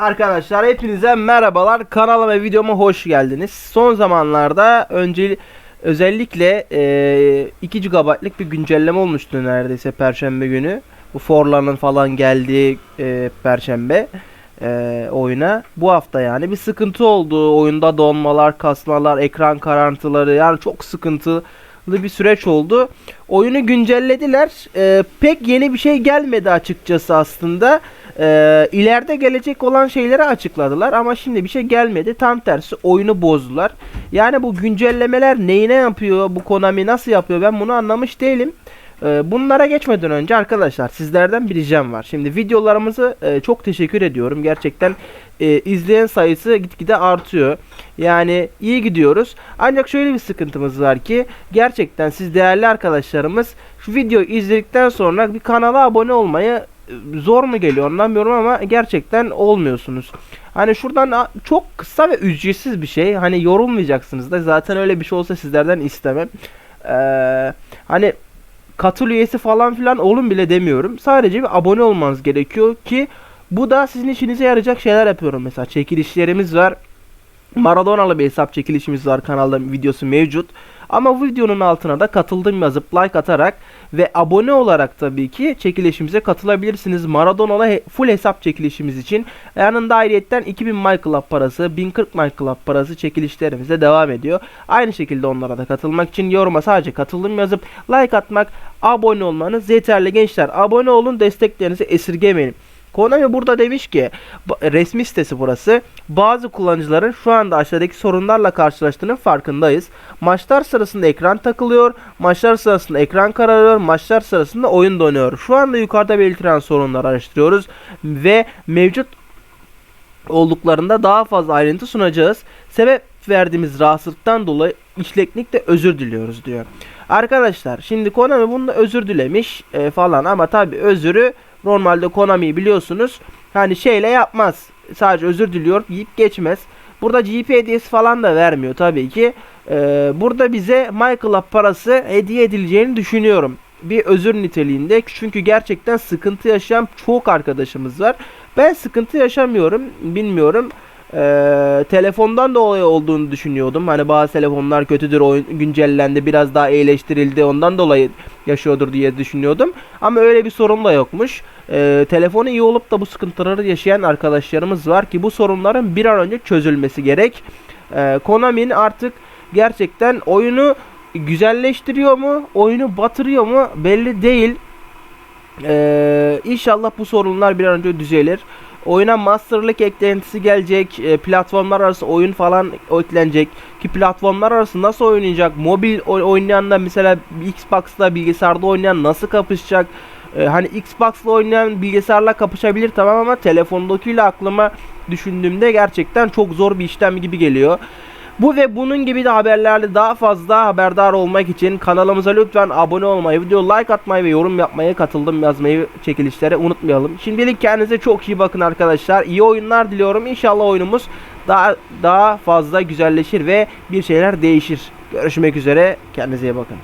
Arkadaşlar hepinize merhabalar. Kanalıma ve videoma hoş geldiniz. Son zamanlarda önce özellikle e, 2 GB'lık bir güncelleme olmuştu neredeyse perşembe günü. Bu Forlan'ın falan geldiği e, perşembe e, oyuna. Bu hafta yani bir sıkıntı oldu. Oyunda donmalar, kasmalar, ekran karartıları yani çok sıkıntılı bir süreç oldu. Oyunu güncellediler. E, pek yeni bir şey gelmedi açıkçası aslında. E, ileride gelecek olan şeyleri açıkladılar ama şimdi bir şey gelmedi. Tam tersi oyunu bozdular. Yani bu güncellemeler neyine yapıyor? Bu Konami nasıl yapıyor? Ben bunu anlamış değilim. E, bunlara geçmeden önce arkadaşlar sizlerden bir ricam var. Şimdi videolarımızı e, çok teşekkür ediyorum. Gerçekten e, izleyen sayısı gitgide artıyor. Yani iyi gidiyoruz. Ancak şöyle bir sıkıntımız var ki gerçekten siz değerli arkadaşlarımız şu videoyu izledikten sonra bir kanala abone olmayı zor mu geliyor anlamıyorum ama gerçekten olmuyorsunuz. Hani şuradan çok kısa ve ücretsiz bir şey. Hani yorulmayacaksınız da zaten öyle bir şey olsa sizlerden istemem. Ee, hani katıl üyesi falan filan olun bile demiyorum. Sadece bir abone olmanız gerekiyor ki bu da sizin işinize yarayacak şeyler yapıyorum. Mesela çekilişlerimiz var. Maradona'lı bir hesap çekilişimiz var kanalda videosu mevcut. Ama bu videonun altına da katıldım yazıp like atarak ve abone olarak tabii ki çekilişimize katılabilirsiniz. Maradona'lı he- full hesap çekilişimiz için yanında ayrıyetten 2000 My Club parası, 1040 My Club parası çekilişlerimize devam ediyor. Aynı şekilde onlara da katılmak için yoruma sadece katıldım yazıp like atmak, abone olmanız yeterli gençler. Abone olun, desteklerinizi esirgemeyin. Konami burada demiş ki resmi sitesi burası. Bazı kullanıcıların şu anda aşağıdaki sorunlarla karşılaştığının farkındayız. Maçlar sırasında ekran takılıyor, maçlar sırasında ekran kararıyor, maçlar sırasında oyun donuyor. Şu anda yukarıda belirtilen sorunları araştırıyoruz ve mevcut olduklarında daha fazla ayrıntı sunacağız. Sebep verdiğimiz rahatsızlıktan dolayı işleklikle özür diliyoruz diyor. Arkadaşlar şimdi Konami bunda özür dilemiş e, falan ama tabi özürü normalde Konami biliyorsunuz hani şeyle yapmaz. Sadece özür diliyor deyip geçmez. Burada GP hediyesi falan da vermiyor tabii ki. E, burada bize Michael'a parası hediye edileceğini düşünüyorum. Bir özür niteliğinde çünkü gerçekten sıkıntı yaşayan çok arkadaşımız var. Ben sıkıntı yaşamıyorum. Bilmiyorum. Ee, telefondan dolayı olduğunu düşünüyordum. Hani bazı telefonlar kötüdür, oyun güncellendi, biraz daha iyileştirildi. Ondan dolayı yaşıyordur diye düşünüyordum. Ama öyle bir sorun da yokmuş. Ee, telefonu iyi olup da bu sıkıntıları yaşayan arkadaşlarımız var ki bu sorunların bir an önce çözülmesi gerek. Ee, Konami'nin artık gerçekten oyunu güzelleştiriyor mu, oyunu batırıyor mu belli değil. Ee, inşallah bu sorunlar bir an önce düzelir. Oyuna Master'lık eklentisi gelecek. e, platformlar arası oyun falan eklenecek. Ki platformlar arası nasıl oynayacak? Mobil oy- oynayan da mesela Xbox'ta bilgisayarda oynayan nasıl kapışacak? E, hani Xbox'la oynayan bilgisayarla kapışabilir tamam ama telefondakiyle aklıma düşündüğümde gerçekten çok zor bir işlem gibi geliyor. Bu ve bunun gibi de haberlerle daha fazla haberdar olmak için kanalımıza lütfen abone olmayı, video like atmayı ve yorum yapmayı, katıldım yazmayı çekilişlere unutmayalım. Şimdilik kendinize çok iyi bakın arkadaşlar. İyi oyunlar diliyorum. İnşallah oyunumuz daha daha fazla güzelleşir ve bir şeyler değişir. Görüşmek üzere. Kendinize iyi bakın.